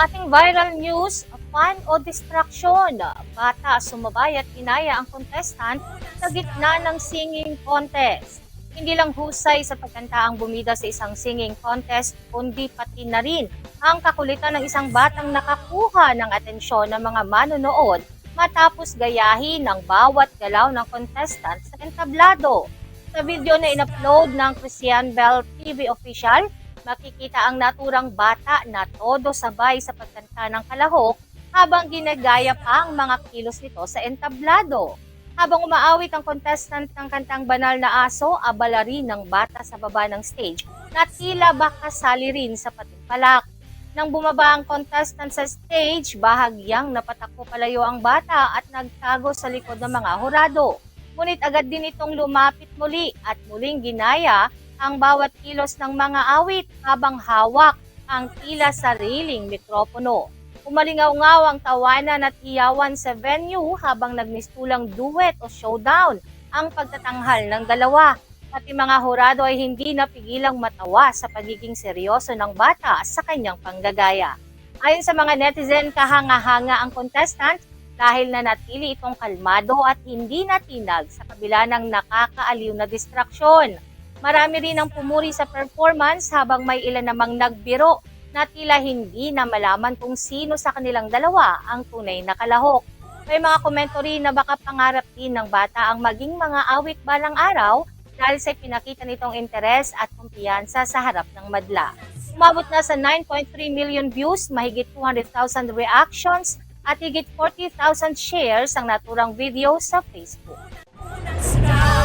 ating viral news, fun o distraction. Bata sumabay at inaya ang contestant sa gitna ng singing contest. Hindi lang husay sa pagkanta ang bumida sa isang singing contest, kundi pati na rin ang kakulitan ng isang batang nakakuha ng atensyon ng mga manonood matapos gayahin ang bawat galaw ng contestant sa entablado. Sa video na in-upload ng Christian Bell TV official, makikita ang naturang bata na todo sabay sa pagkanta ng kalahok habang ginagaya pa ang mga kilos nito sa entablado. Habang umaawit ang contestant ng kantang Banal na Aso, abala rin ng bata sa baba ng stage na tila ba kasali rin sa patimpalak. Nang bumaba ang contestant sa stage, bahagyang napatakbo palayo ang bata at nagtago sa likod ng mga hurado. Ngunit agad din itong lumapit muli at muling ginaya ang bawat kilos ng mga awit habang hawak ang tila sariling mikropono. Umalingaw-ngaw ang tawanan at iyawan sa venue habang nagmistulang duet o showdown ang pagtatanghal ng dalawa. Pati mga hurado ay hindi napigilang matawa sa pagiging seryoso ng bata sa kanyang panggagaya. Ayon sa mga netizen, kahanga-hanga ang contestant dahil nanatili itong kalmado at hindi natinag sa kabila ng nakakaaliw na distraksyon. Marami rin ang pumuri sa performance habang may ilan namang nagbiro na tila hindi na malaman kung sino sa kanilang dalawa ang tunay na kalahok. May mga komento rin na baka pangarap din ng bata ang maging mga awit balang araw dahil sa pinakita nitong interes at kumpiyansa sa harap ng madla. Umabot na sa 9.3 million views, mahigit 200,000 reactions at higit 40,000 shares ang naturang video sa Facebook.